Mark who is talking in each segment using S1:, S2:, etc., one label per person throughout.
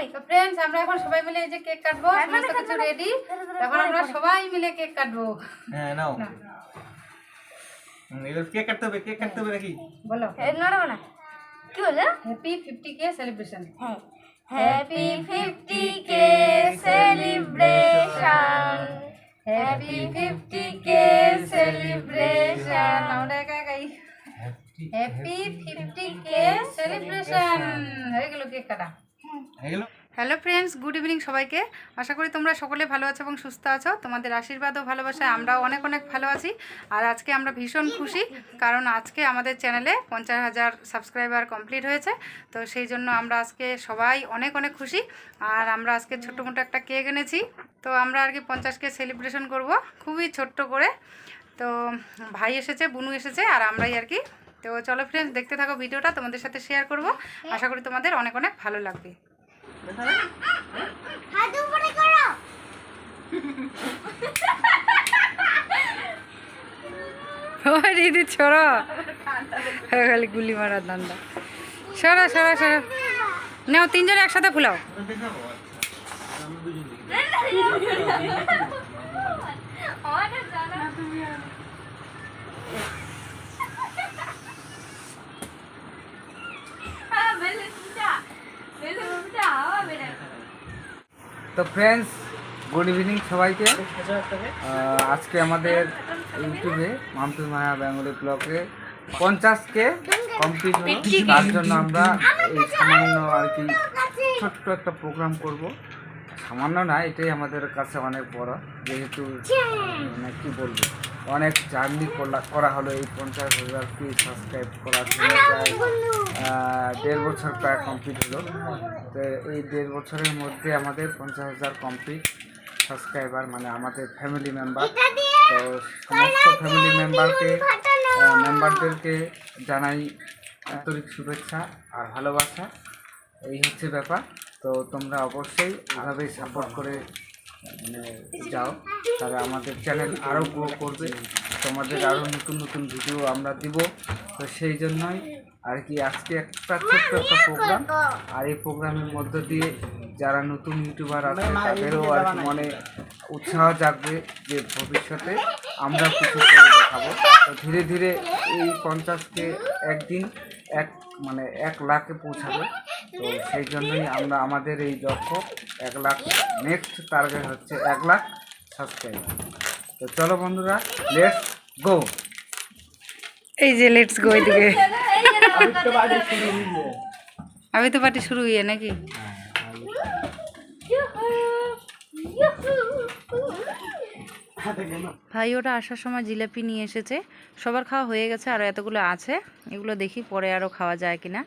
S1: ভাই
S2: তো ফ্রেন্ডস আমরা এখন সবাই মিলে এই যে কেক কাটবো সমস্ত কিছু রেডি এখন আমরা সবাই মিলে কেক কাটবো।
S3: হ্যাঁ নাও। হুম, এবার কেক কাটতে হবে কেক কাটতে হবে নাকি?
S2: বলো।
S1: নড়াবো না কি বলে
S2: হ্যাপি ফিফটি কে সেলিব্রেশন
S1: হ্যাঁ। হ্যাপি ফিফটি কে সেলিব্রেশন
S2: হ্যাপি ফিফটি কে সেলিব্রেশন আমরা একা একাই। হ্যাপি ফিফটি কে সেলিব্রেশন হয়ে গেল কেক কাটা
S3: হয়ে গেল
S2: হ্যালো ফ্রেন্ডস গুড ইভিনিং সবাইকে। আশা করি তোমরা সকলে ভালো আছো এবং সুস্থ আছো। তোমাদের আশীর্বাদ ও ভালোবাসায় আমরাও অনেক অনেক ভালো আছি। আর আজকে আমরা ভীষণ খুশি, কারণ আজকে আমাদের চ্যানেলে পঞ্চাশ হাজার সাবস্ক্রাইবার কমপ্লিট হয়েছে। তো সেই জন্য আমরা আজকে সবাই অনেক অনেক খুশি। আর আমরা আজকে ছোট্ট মোটো একটা কেক এনেছি। তো আমরা আর কি পঞ্চাশকে সেলিব্রেশন করব, খুবই ছোট্ট করে। তো ভাই এসেছে, বুনু এসেছে, আর আমরাই আর কি। তো চলো ফ্রেন্ডস দেখতে থাকো ভিডিওটা, তোমাদের সাথে শেয়ার করব। আশা করি তোমাদের অনেক অনেক ভালো লাগবে।
S1: হাত উপরে করো
S2: ও দিদি ছড়ো। খালি গুলি মারা দান্দা সরো সরো সরো। নাও তিনজন একসাথে ফুলাও
S1: আমাদের জানা হ্যাঁ বেলে তুটা বেলে তুটা হাওয়া বেরে
S4: তো ফ্রেন্ডস গুড ইভিনিং সবাইকে। আজকে আমাদের ইউটিউবে মামটু মায়া বেঙ্গলি ব্লকে পঞ্চাশকে কমপ্লিট হলো। তার জন্য আমরা এই সামান্য আর কি ছোট্ট একটা প্রোগ্রাম করব। সামান্য না এটাই আমাদের কাছে অনেক বড় যেহেতু মানে কি বলব? অনেক জার্নি করা হলো এই পঞ্চাশ হাজার কি সাবস্ক্রাইব করার জন্য প্রায় দেড় বছর প্রায় কমপ্লিট হলো। তো এই দেড় বছরের মধ্যে আমাদের পঞ্চাশ হাজার কমপ্লিট সাবস্ক্রাইবার মানে আমাদের ফ্যামিলি মেম্বার তো সমস্ত ফ্যামিলি মেম্বারকে মেম্বারদেরকে জানাই আন্তরিক শুভেচ্ছা আর ভালোবাসা। এই হচ্ছে ব্যাপার। তো তোমরা অবশ্যই এভাবেই সাপোর্ট করে মানে যাও। তাহলে আমাদের চ্যানেল আরও গ্রো করবে। তোমাদের আরও নতুন নতুন ভিডিও আমরা দিব। তো সেই জন্যই আর কি আজকে একটা ছোট্ট একটা প্রোগ্রাম আর এই প্রোগ্রামের মধ্য দিয়ে যারা নতুন ইউটিউবার আছে তাদেরও আর কি মনে উৎসাহ জাগবে যে ভবিষ্যতে আমরা কিছু করে দেখাবো। তো ধীরে ধীরে এই পঞ্চাশকে একদিন এক মানে এক লাখে পৌঁছাবে। তো সেই জন্যই আমরা আমাদের এই লক্ষ্য এক লাখ নেক্সট টার্গেট হচ্ছে এক লাখ। সাবস্ক্রাইবার তো চলো বন্ধুরা লেটস গো
S2: এই যে লেটস গো এদিকে। আমি তো পার্টি শুরু হইয়ে নাকি? ভাই, ওটা আসার সময় জিলাপি নিয়ে এসেছে। সবার খাওয়া হয়ে গেছে আরও এতগুলো আছে। এগুলো দেখি পরে আরও খাওয়া যায় কিনা।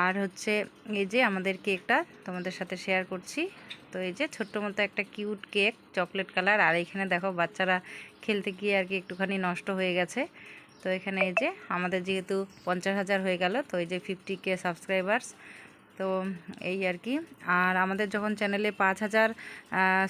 S2: আর হচ্ছে এই যে আমাদের কেকটা তোমাদের সাথে শেয়ার করছি। তো এই যে ছোট্ট মতো একটা কিউট কেক চকলেট কালার আর এখানে দেখো বাচ্চারা খেলতে গিয়ে আর কি একটুখানি নষ্ট হয়ে গেছে। তো এখানে এই যে আমাদের যেহেতু পঞ্চাশ হাজার হয়ে গেল, তো এই যে ফিফটি কে সাবস্ক্রাইবার্স তো এই আর কি। আর আমাদের যখন চ্যানেলে পাঁচ হাজার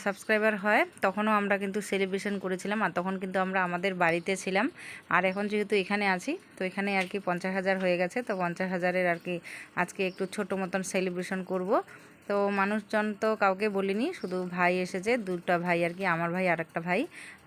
S2: সাবস্ক্রাইবার হয়, তখনও আমরা কিন্তু সেলিব্রেশন করেছিলাম, আর তখন কিন্তু আমরা আমাদের বাড়িতে ছিলাম। আর এখন যেহেতু এখানে আছি, তো এখানে আর কি পঞ্চাশ হাজার হয়ে গেছে, তো পঞ্চাশ হাজারের আর কি আজকে একটু ছোট মতন সেলিব্রেশন করব। তো মানুষজন তো কাউকে বলিনি, শুধু ভাই এসেছে, দুটা ভাই আর কি, আমার ভাই আর একটা ভাই।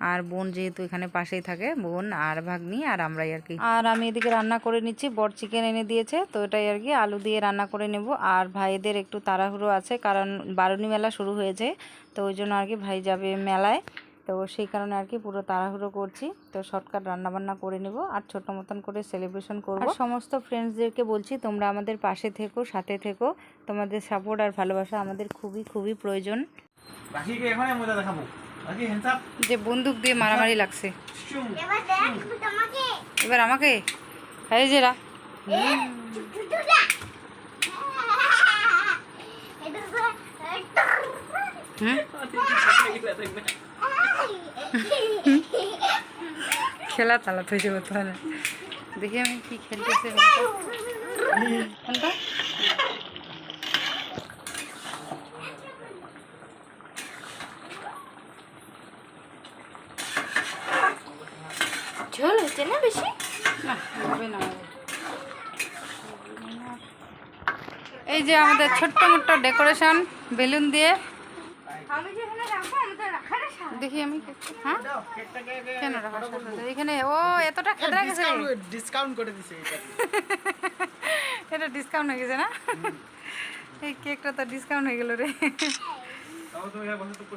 S2: আর বোন যেহেতু এখানে পাশেই থাকে, বোন আর ভাগ্নি আর আমরাই আর কি। আর আমি এদিকে রান্না করে নিচ্ছি বট চিকেন এনে দিয়েছে, তো এটাই আর কি, আলু দিয়ে রান্না করে নেব। আর ভাইদের একটু তাড়াহুড়ো আছে, কারণ বারুণী মেলা শুরু হয়েছে, তো ওই জন্য আর কি ভাই যাবে মেলায়। তো সেই কারণে আর কি পুরো তাড়াহুড়ো করছি তো শর্টকাট রান্নাবান্না করে নেব আর ছোট মতন করে সেলিব্রেশন করব আর সমস্ত ফ্রেন্ডসদেরকে বলছি তোমরা আমাদের পাশে থেকো সাথে থেকো তোমাদের সাপোর্ট আর ভালোবাসা আমাদের খুবই খুবই প্রয়োজন
S3: বাকিকে এখানে মজা দেখাবো বাকি হ্যান্ডস
S2: যে বন্দুক দিয়ে মারামারি লাগছে
S1: এবার দেখ তোমাকে
S2: এবার আমাকে এই যে রা হুম খেলা তালা তো যাব তাহলে দেখি আমি কি খেলতেছে। কোনটা
S1: ঝোল হচ্ছে না বেশি?
S2: না হবে না এই যে আমাদের ছোট্ট মোট্ট ডেকোরেশন বেলুন দিয়ে
S1: আমি যেখানে রাখব আমি তো রাখার সাথে
S2: দেখি আমি হ্যাঁ? কেন এখানে ও এতটা খেতে গেছে
S5: ডিসকাউন্ট করে দিছে এটা
S2: এটা ডিসকাউন্ট হয়ে গেছে না? এই কেকটা তো ডিসকাউন্ট হয়ে গেল রে।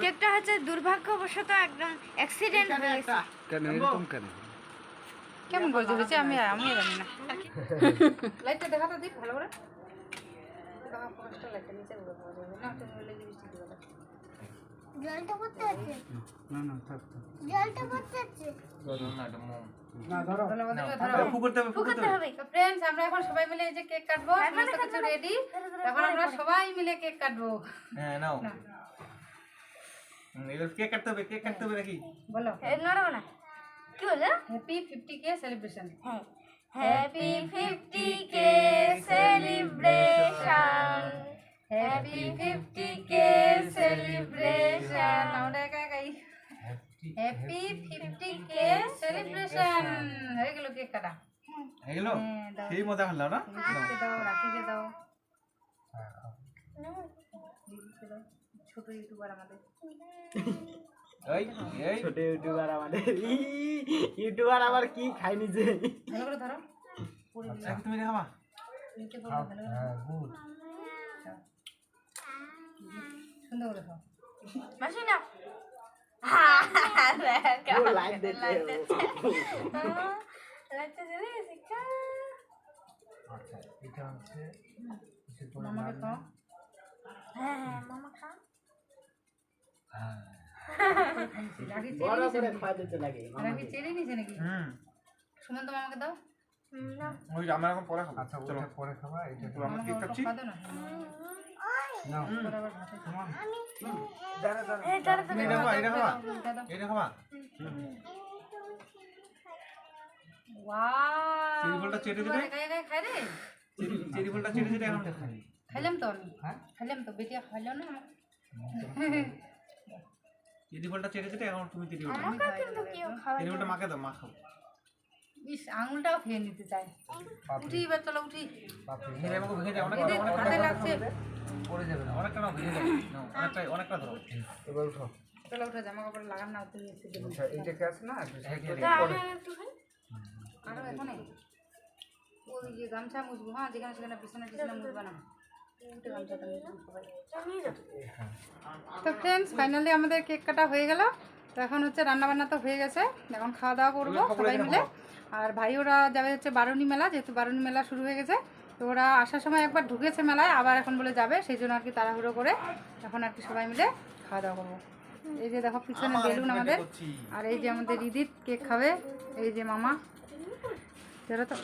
S1: কেকটা হচ্ছে দুর্ভাগ্যবশত একদম অ্যাক্সিডেন্ট হয়ে গেছে
S4: কেন? এরকম কেন?
S2: কেমন করে হয়েছে? আমি আমি জানি না। লাইটটা ভালো করে। দেখা লাইটটা নিচে উড়ে পাওয়া যাবে। না তুমি বলে দিবি ঠিক আছে
S1: জলটা করতে আছে?
S4: না না থাক থাক।
S1: জলটা করতে আছে?
S3: না,
S2: ধরো।
S3: ফু করতে হবে, ফু করতে হবে।
S1: হবে।
S2: তো ফ্রেন্ডস আমরা এখন সবাই মিলে এই যে কেক কাটবো সমস্ত কিছু রেডি এখন আমরা সবাই মিলে কেক কাটবো।
S3: হ্যাঁ, নাও। এবার কেক কাটতে হবে, কেক কাটতে হবে নাকি?
S2: বলো।
S1: এ, না কি বলে
S2: হ্যাপি ফিফটি কে সেলিব্রেশন
S1: হ্যাঁ হ্যাপি ফিফটি কে সেলিব্রেশন
S2: হ্যাপি ফিফটি কে সেলিব্রেশন আমরা একা একাই হ্যাপি ফিফটি কে সেলিব্রেশন হয়ে গেল কেক কাটা
S3: হয়ে গেল? সেই মজা হলো না?
S2: দাও রাখিকে দাও ছোট ইউটিউবার আমাদের
S3: এই, এই,
S5: ছোট ইউটিউবার আমাদের ইউটিউবার আবার কি খাই নিজে
S2: ভালো করে ধরো পুরি
S3: তুমি দেখাবা?
S2: নিচে পড়বে ভালো
S4: গুড
S2: সুন্দর করে খাও
S1: মাসি না
S4: আচ্ছা
S1: হ্যাঁ
S2: সুমন্ত মামাকে দাও
S3: ওই আমরা এখন পরে খাব।
S4: আচ্ছা
S3: চলো,
S4: পরে খাবা এটা
S3: আমরা
S2: খাইলাম তো আমি।
S4: হ্যাঁ?
S2: খাইলাম তো বেটিয়া খাইলো না।
S3: চেরি ফলটা চেটে চেটে এখন তুমি চেরি ফলটা।
S2: আমি খাই
S1: কিন্তু কেউ খাওয়া
S3: চেরি ফলটা মাকে দাও, মা খাও।
S2: ইস আঙুলটাও খেয়ে নিতে চাই উঠি এবার চলো উঠি হাতে লাগছে।
S4: পড়ে যাবে না
S3: অনেকটা নাও, ভেঙে যাবে। অনেকটা, অনেকটা ধরো।
S4: এবার উঠো।
S2: চলো উঠে জামা কাপড় লাগান না তুমি এসে
S4: আচ্ছা এইটা কি আছে না একটু সাইড করে
S3: হ্যাঁ,
S4: পরে।
S2: আরও এখানে ওই যে গামছা মুছবো হ্যাঁ যেখানে সেখানে বিছানা টিছানা মুছবো না। তো ফ্রেন্ডস ফাইনালি আমাদের কেক কাটা হয়ে গেল। তো এখন হচ্ছে রান্না বান্না তো হয়ে গেছে। এখন খাওয়া দাওয়া করব সবাই মিলে। আর ভাই ওরা যাবে হচ্ছে বারুণী মেলা যেহেতু বারুণী মেলা শুরু হয়ে গেছে তো ওরা আসার সময় একবার ঢুকেছে মেলায় আবার এখন বলে যাবে সেই জন্য আর কি তাড়াহুড়ো করে এখন আর কি সবাই মিলে খাওয়া দাওয়া করব। এই যে দেখো পিছনে বেলুন আমাদের আর এই যে আমাদের রিদিত কেক খাবে এই যে মামা। যারা তো।